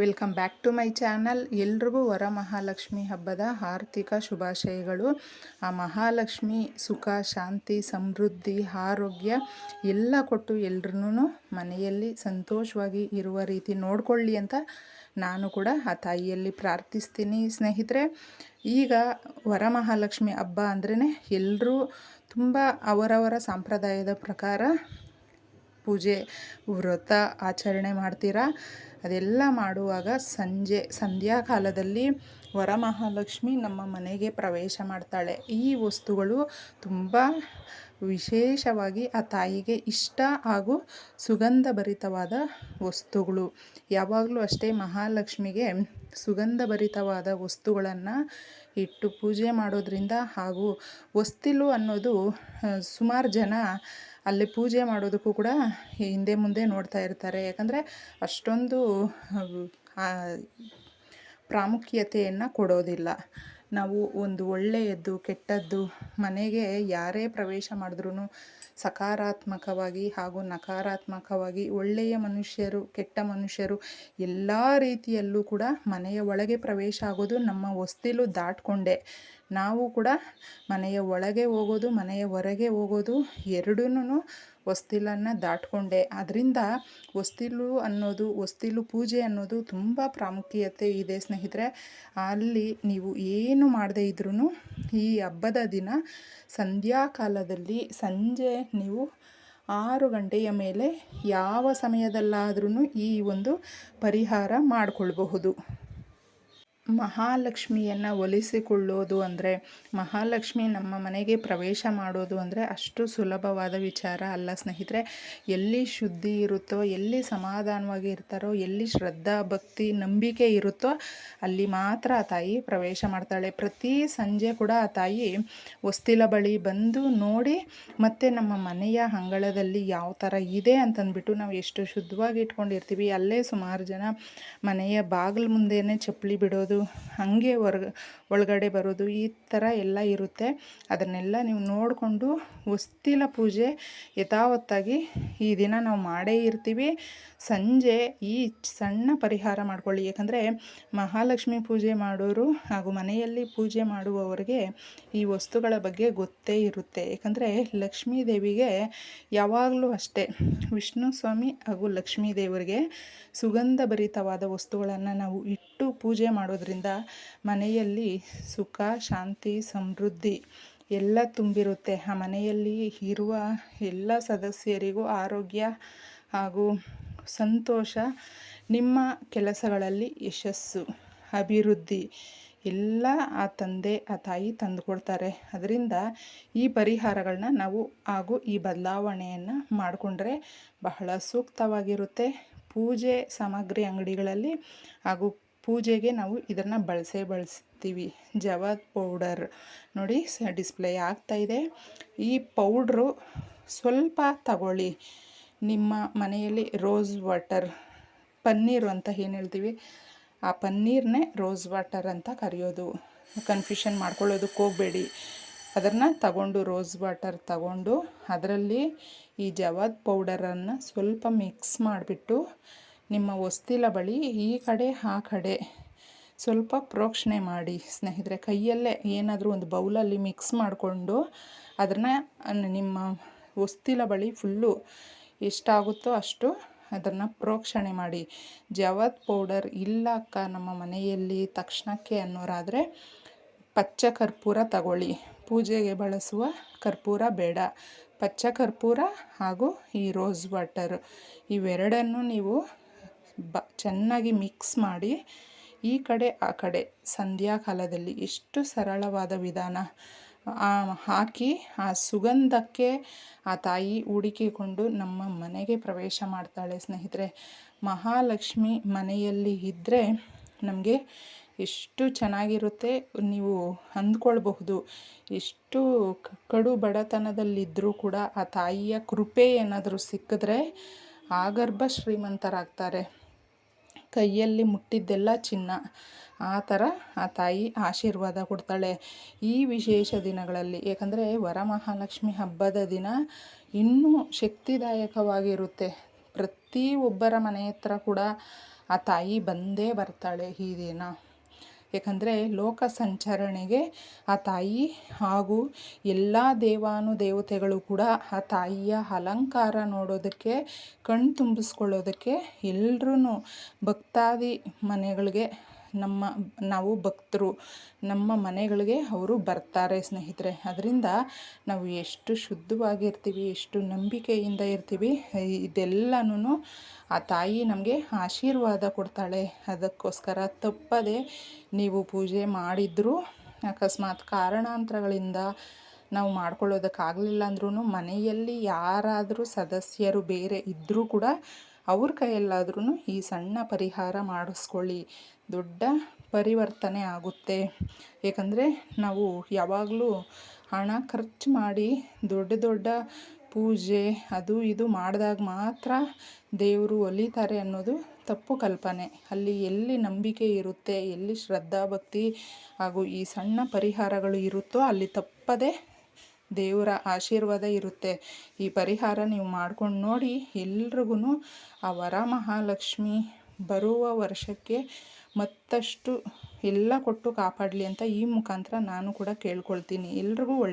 Welcome back to my channel. ಎಲ್ರಿಗೂ ವರಮಹಾಲಕ್ಷ್ಮಿ ಹಬ್ಬದ ಆರ್ಥಿಕ ಶುಭಾಶಯಗಳು. ಆ ಮಹಾಲಕ್ಷ್ಮಿ ಸುಖ, ಶಾಂತಿ, ಸಮೃದ್ಧಿ, ಆರೋಗ್ಯ ಎಲ್ಲ ಕೊಟ್ಟು ಎಲ್ರೂ ಮನೆಯಲ್ಲಿ ಸಂತೋಷವಾಗಿ ಇರುವ ರೀತಿ ನೋಡಿಕೊಳ್ಳಿ ಅಂತ ನಾನು ಕೂಡ ಆ ತಾಯಿಯಲ್ಲಿ ಪ್ರಾರ್ಥಿಸ್ತೀನಿ. ಸ್ನೇಹಿತರೆ, ಈಗ ವರಮಹಾಲಕ್ಷ್ಮಿ ಹಬ್ಬ ಅಂದ್ರೇ ಎಲ್ಲರೂ ತುಂಬ ಅವರವರ ಸಂಪ್ರದಾಯದ ಪ್ರಕಾರ ಪೂಜೆ, ವ್ರತ, ಆಚರಣೆ ಮಾಡ್ತೀರಾ? ಅದೆಲ್ಲ ಮಾಡುವಾಗ ಸಂಜೆ, ಸಂಧ್ಯಾಕಾಲದಲ್ಲಿ ವರಮಹಾಲಕ್ಷ್ಮಿ ನಮ್ಮ ಮನೆಗೆ ಪ್ರವೇಶ ಮಾಡ್ತಾಳೆ. ಈ ವಸ್ತುಗಳು ತುಂಬ ವಿಶೇಷವಾಗಿ ಆ ತಾಯಿಗೆ ಇಷ್ಟ ಹಾಗೂ ಸುಗಂಧಭರಿತವಾದ ವಸ್ತುಗಳು. ಯಾವಾಗಲೂ ಅಷ್ಟೇ ಮಹಾಲಕ್ಷ್ಮಿಗೆ ಸುಗಂಧಭರಿತವಾದ ವಸ್ತುಗಳನ್ನು ಇಟ್ಟು ಪೂಜೆ ಮಾಡೋದ್ರಿಂದ ಹಾಗೂ ವಸ್ತಿಲು ಅನ್ನೋದು ಸುಮಾರು ಜನ ಅಲ್ಲಿ ಪೂಜೆ ಮಾಡೋದಕ್ಕೂ ಕೂಡ ಹಿಂದೆ ಮುಂದೆ ನೋಡ್ತಾ ಇರ್ತಾರೆ. ಯಾಕಂದರೆ ಅಷ್ಟೊಂದು ಪ್ರಾಮುಖ್ಯತೆಯನ್ನು ಕೊಡೋದಿಲ್ಲ. ನಾವು ಒಂದು ಒಳ್ಳೆಯದ್ದು, ಕೆಟ್ಟದ್ದು, ಮನೆಗೆ ಯಾರೇ ಪ್ರವೇಶ ಮಾಡಿದ್ರೂ ಸಕಾರಾತ್ಮಕವಾಗಿ ಹಾಗೂ ನಕಾರಾತ್ಮಕವಾಗಿ ಒಳ್ಳೆಯ ಮನುಷ್ಯರು, ಕೆಟ್ಟ ಮನುಷ್ಯರು ಎಲ್ಲ ರೀತಿಯಲ್ಲೂ ಕೂಡ ಮನೆಯ ಒಳಗೆ ಪ್ರವೇಶ ಆಗೋದು ನಮ್ಮ ಹೊಸ್ತಿಲು ದಾಟ್ಕೊಂಡೆ. ನಾವು ಕೂಡ ಮನೆಯ ಒಳಗೆ ಹೋಗೋದು, ಮನೆಯ ಹೊರಗೆ ಹೋಗೋದು ಎರಡೂ ಹೊಸ್ತಿಲನ್ನು ದಾಟ್ಕೊಂಡೆ. ಅದರಿಂದ ಹೊಸ್ತಿಲು ಅನ್ನೋದು, ಹೊಸ್ತಿಲು ಪೂಜೆ ಅನ್ನೋದು ತುಂಬ ಪ್ರಾಮುಖ್ಯತೆ ಇದೆ ಸ್ನೇಹಿತರೆ. ಅಲ್ಲಿ ನೀವು ಏನು ಮಾಡದೇ ಇದ್ರೂ ಈ ಹಬ್ಬದ ದಿನ ಸಂಧ್ಯಾಕಾಲದಲ್ಲಿ ಸಂಜೆ ನೀವು ಆರು ಗಂಟೆಯ ಮೇಲೆ ಯಾವ ಸಮಯದಲ್ಲಾದ್ರೂ ಈ ಒಂದು ಪರಿಹಾರ ಮಾಡಿಕೊಳ್ಬಹುದು. ಮಹಾಲಕ್ಷ್ಮಿಯನ್ನು ಒಲಿಸಿಕೊಳ್ಳೋದು ಅಂದರೆ, ಮಹಾಲಕ್ಷ್ಮಿ ನಮ್ಮ ಮನೆಗೆ ಪ್ರವೇಶ ಮಾಡೋದು ಅಂದರೆ ಅಷ್ಟು ಸುಲಭವಾದ ವಿಚಾರ ಅಲ್ಲ ಸ್ನೇಹಿತರೆ. ಎಲ್ಲಿ ಶುದ್ಧಿ ಇರುತ್ತೋ, ಎಲ್ಲಿ ಸಮಾಧಾನವಾಗಿ ಇರ್ತಾರೋ, ಎಲ್ಲಿ ಶ್ರದ್ಧಾ, ಭಕ್ತಿ, ನಂಬಿಕೆ ಇರುತ್ತೋ, ಅಲ್ಲಿ ಮಾತ್ರ ಆ ತಾಯಿ ಪ್ರವೇಶ ಮಾಡ್ತಾಳೆ. ಪ್ರತಿ ಸಂಜೆ ಕೂಡ ಆ ತಾಯಿ ಹೊಸ್ತಿಲ ಬಳಿ ಬಂದು ನೋಡಿ, ಮತ್ತು ನಮ್ಮ ಮನೆಯ ಅಂಗಳದಲ್ಲಿ ಯಾವ ಥರ ಇದೆ ಅಂತಂದ್ಬಿಟ್ಟು ನಾವು ಎಷ್ಟು ಶುದ್ಧವಾಗಿ ಇಟ್ಕೊಂಡಿರ್ತೀವಿ. ಅಲ್ಲೇ ಸುಮಾರು ಜನ ಮನೆಯ ಬಾಗಿಲು ಮುಂದೆಯೇ ಚಪ್ಪಲಿ ಬಿಡೋದು ಹಾಗೆ ಹೊರ್ಗ, ಒಳಗಡೆ ಬರೋದು ಈ ಥರ ಎಲ್ಲ ಇರುತ್ತೆ. ಅದನ್ನೆಲ್ಲ ನೀವು ನೋಡಿಕೊಂಡು ಹೊಸ್ತಿಲ ಪೂಜೆ ಯಥಾವತ್ತಾಗಿ ಈ ದಿನ ನಾವು ಮಾಡೇ ಇರ್ತೀವಿ. ಸಂಜೆ ಈ ಸಣ್ಣ ಪರಿಹಾರ ಮಾಡ್ಕೊಳ್ಳಿ. ಯಾಕಂದರೆ ಮಹಾಲಕ್ಷ್ಮಿ ಪೂಜೆ ಮಾಡೋರು ಹಾಗೂ ಮನೆಯಲ್ಲಿ ಪೂಜೆ ಮಾಡುವವರಿಗೆ ಈ ವಸ್ತುಗಳ ಬಗ್ಗೆ ಗೊತ್ತೇ ಇರುತ್ತೆ. ಯಾಕಂದರೆ ಲಕ್ಷ್ಮೀ ದೇವಿಗೆ ಯಾವಾಗಲೂ ಅಷ್ಟೇ ವಿಷ್ಣು ಸ್ವಾಮಿ ಹಾಗೂ ಲಕ್ಷ್ಮೀ ದೇವರಿಗೆ ಸುಗಂಧಭರಿತವಾದ ವಸ್ತುಗಳನ್ನು ನಾವು ಇಟ್ಟು ಪೂಜೆ ಮಾಡೋದ್ರಿಂದ ಮನೆಯಲ್ಲಿ ಸುಖ, ಶಾಂತಿ, ಸಮೃದ್ಧಿ ಎಲ್ಲ ತುಂಬಿರುತ್ತೆ. ಆ ಮನೆಯಲ್ಲಿ ಇರುವ ಎಲ್ಲ ಸದಸ್ಯರಿಗೂ ಆರೋಗ್ಯ ಹಾಗೂ ಸಂತೋಷ ನಿಮ್ಮ ಕೆಲಸಗಳಲ್ಲಿ ಯಶಸ್ಸು, ಅಭಿವೃದ್ಧಿ ಎಲ್ಲ ಆ ತಂದೆ, ಆ ತಾಯಿ ತಂದುಕೊಡ್ತಾರೆ. ಅದರಿಂದ ಈ ಪರಿಹಾರಗಳನ್ನ ನಾವು ಹಾಗೂ ಈ ಬದಲಾವಣೆಯನ್ನು ಮಾಡಿಕೊಂಡ್ರೆ ಬಹಳ ಸೂಕ್ತವಾಗಿರುತ್ತೆ. ಪೂಜೆ ಸಾಮಗ್ರಿ ಅಂಗಡಿಗಳಲ್ಲಿ ಹಾಗೂ ಪೂಜೆಗೆ ನಾವು ಇದನ್ನು ಬಳಸೇ ಬಳಸ್ತೀವಿ. ಜವಾದ್ ಪೌಡರ್ ನೋಡಿ ಸ ಡಿಸ್ಪ್ಲೇ ಆಗ್ತಾಯಿದೆ ಈ ಪೌಡ್ರು ಸ್ವಲ್ಪ ತಗೊಳ್ಳಿ. ನಿಮ್ಮ ಮನೆಯಲ್ಲಿ ರೋಸ್ ವಾಟರ್ ಪನ್ನೀರು ಅಂತ ಏನು ಹೇಳ್ತೀವಿ? ಆ ಪನ್ನೀರ್ನೇ ರೋಸ್ ವಾಟರ್ ಅಂತ ಕರೆಯೋದು. ಕನ್ಫ್ಯೂಷನ್ ಮಾಡ್ಕೊಳ್ಳೋದಕ್ಕೆ ಹೋಗಬೇಡಿ. ಅದನ್ನು ತಗೊಂಡು ರೋಸ್ ವಾಟರ್ ತಗೊಂಡು ಅದರಲ್ಲಿ ಈ ಜವಾದ್ ಪೌಡರನ್ನು ಸ್ವಲ್ಪ ಮಿಕ್ಸ್ ಮಾಡಿಬಿಟ್ಟು ನಿಮ್ಮ ಹೊಸ್ತಿಲ ಬಳಿ ಈ ಕಡೆ, ಆ ಕಡೆ. ಸ್ವಲ್ಪ ಪ್ರೋಕ್ಷಣೆ ಮಾಡಿ ಸ್ನೇಹಿತರೆ. ಕೈಯಲ್ಲೇ ಏನಾದರೂ ಒಂದು ಬೌಲಲ್ಲಿ ಮಿಕ್ಸ್ ಮಾಡಿಕೊಂಡು ಅದನ್ನು ನಿಮ್ಮ ಹೊಸ್ತಿಲ ಬಳಿ ಫುಲ್ಲು ಎಷ್ಟಾಗುತ್ತೋ ಅಷ್ಟು ಅದನ್ನು ಪ್ರೋಕ್ಷಣೆ ಮಾಡಿ. ಜವಾದ್ ಪೌಡರ್ ಇಲ್ಲ ಅಕ್ಕ, ನಮ್ಮ ಮನೆಯಲ್ಲಿ ತಕ್ಷಣಕ್ಕೆ ಅನ್ನೋರಾದರೆ ಪಚ್ಚ ಕರ್ಪೂರ ತಗೊಳ್ಳಿ. ಪೂಜೆಗೆ ಬಳಸುವ ಕರ್ಪೂರ ಬೇಡ. ಪಚ್ಚ ಕರ್ಪೂರ ಹಾಗೂ ಈ ರೋಸ್ ವಾಟರ್ ಇವೆರಡನ್ನು ನೀವು ಬ, ಚೆನ್ನಾಗಿ ಮಿಕ್ಸ್ ಮಾಡಿ ಈ ಕಡೆ, ಆ ಕಡೆ ಸಂಧ್ಯಾಕಾಲದಲ್ಲಿ ಎಷ್ಟು ಸರಳವಾದ ವಿಧಾನ. ಹಾಕಿ ಆ ಸುಗಂಧಕ್ಕೆ ಆ ತಾಯಿ ಹುಡುಕಿಕೊಂಡು ನಮ್ಮ ಮನೆಗೆ ಪ್ರವೇಶ ಮಾಡ್ತಾಳೆ. ಸ್ನೇಹಿತರೆ, ಮಹಾಲಕ್ಷ್ಮಿ ಮನೆಯಲ್ಲಿ ಇದ್ದರೆ ನಮಗೆ ಎಷ್ಟು ಚೆನ್ನಾಗಿರುತ್ತೆ ನೀವು ಅಂದ್ಕೊಳ್ಬಹುದು. ಎಷ್ಟು ಕಡು ಬಡತನದಲ್ಲಿದ್ದರೂ ಕೂಡ ಆ ತಾಯಿಯ ಕೃಪೆ ಏನಾದರೂ ಸಿಕ್ಕಿದ್ರೆ ಆಗರ್ಭ ಶ್ರೀಮಂತರಾಗ್ತಾರೆ. ಕೈಯಲ್ಲಿ ಮುಟ್ಟಿದ್ದೆಲ್ಲ ಚಿನ್ನ. ಆ ಥರ ಆ ತಾಯಿ ಆಶೀರ್ವಾದ ಕೊಡ್ತಾಳೆ ಈ ವಿಶೇಷ ದಿನಗಳಲ್ಲಿ. ಏಕೆಂದರೆ ವರಮಹಾಲಕ್ಷ್ಮಿ ಹಬ್ಬದ ದಿನ ಇನ್ನೂ ಶಕ್ತಿದಾಯಕವಾಗಿರುತ್ತೆ. ಪ್ರತಿ ಒಬ್ಬರ ಮನೆ ಹತ್ರ ಕೂಡ ಆ ತಾಯಿ ಬಂದೇ ಬರ್ತಾಳೆ ಈ ದಿನ. ಏಕೆಂದರೆ ಲೋಕ ಸಂಚರಣೆಗೆ ಆ ತಾಯಿ ಹಾಗೂ ಎಲ್ಲ ದೇವಾನು ದೇವತೆಗಳು ಕೂಡ ಆ ತಾಯಿಯ ಅಲಂಕಾರ ನೋಡೋದಕ್ಕೆ ಕಣ್ಣು ತುಂಬಿಸ್ಕೊಳ್ಳೋದಕ್ಕೆ ಎಲ್ರೂ ಭಕ್ತಾದಿ ಮನೆಗಳಿಗೆ ನಮ್ಮ, ನಾವು ಭಕ್ತರು, ನಮ್ಮ ಮನೆಗಳಿಗೆ ಅವರು ಬರ್ತಾರೆ ಸ್ನೇಹಿತರೆ. ಅದರಿಂದ ನಾವು ಎಷ್ಟು ಶುದ್ಧವಾಗಿರ್ತೀವಿ, ಎಷ್ಟು ನಂಬಿಕೆಯಿಂದ ಇರ್ತೀವಿ ಇದೆಲ್ಲನೂ ಆ ತಾಯಿ ನಮಗೆ ಆಶೀರ್ವಾದ ಕೊಡ್ತಾಳೆ. ಅದಕ್ಕೋಸ್ಕರ ತಪ್ಪದೆ ನೀವು ಪೂಜೆ ಮಾಡಿದರೂ, ಅಕಸ್ಮಾತ್ ಕಾರಣಾಂತರಗಳಿಂದ ನಾವು ಮಾಡ್ಕೊಳ್ಳೋದಕ್ಕಾಗಲಿಲ್ಲ ಅಂದ್ರೂ ಮನೆಯಲ್ಲಿ ಯಾರಾದರೂ ಸದಸ್ಯರು ಬೇರೆ ಇದ್ದರೂ ಕೂಡ ಅವ್ರ ಕೈಯಲ್ಲಾದ್ರೂ ಈ ಸಣ್ಣ ಪರಿಹಾರ ಮಾಡಿಸ್ಕೊಳ್ಳಿ. ದೊಡ್ಡ ಪರಿವರ್ತನೆ ಆಗುತ್ತೆ. ಏಕೆಂದರೆ ನಾವು ಯಾವಾಗಲೂ ಹಣ ಖರ್ಚು ಮಾಡಿ ದೊಡ್ಡ ದೊಡ್ಡ ಪೂಜೆ, ಅದು ಇದು ಮಾಡಿದಾಗ ಮಾತ್ರ ದೇವರು ಒಲಿತಾರೆ ಅನ್ನೋದು ತಪ್ಪು ಕಲ್ಪನೆ. ಅಲ್ಲಿ ಎಲ್ಲಿ ನಂಬಿಕೆ ಇರುತ್ತೆ, ಎಲ್ಲಿ ಶ್ರದ್ಧಾಭಕ್ತಿ ಹಾಗೂ ಈ ಸಣ್ಣ ಪರಿಹಾರಗಳು ಇರುತ್ತೋ ಅಲ್ಲಿ ತಪ್ಪದೆ ದೇವರ ಆಶೀರ್ವಾದ ಇರುತ್ತೆ. ಈ ಪರಿಹಾರ ನೀವು ಮಾಡ್ಕೊಂಡು ನೋಡಿ ಎಲ್ರಿಗೂ ಆ ವರ ಮಹಾಲಕ್ಷ್ಮಿ ಬರುವ ವರ್ಷಕ್ಕೆ ಮತ್ತಷ್ಟು ಎಲ್ಲ ಕೊಟ್ಟು ಕಾಪಾಡಲಿ ಅಂತ ಈ ಮುಖಾಂತರ ನಾನು ಕೂಡ ಕೇಳ್ಕೊಳ್ತೀನಿ. ಎಲ್ರಿಗೂ ಒಳ್ಳೆ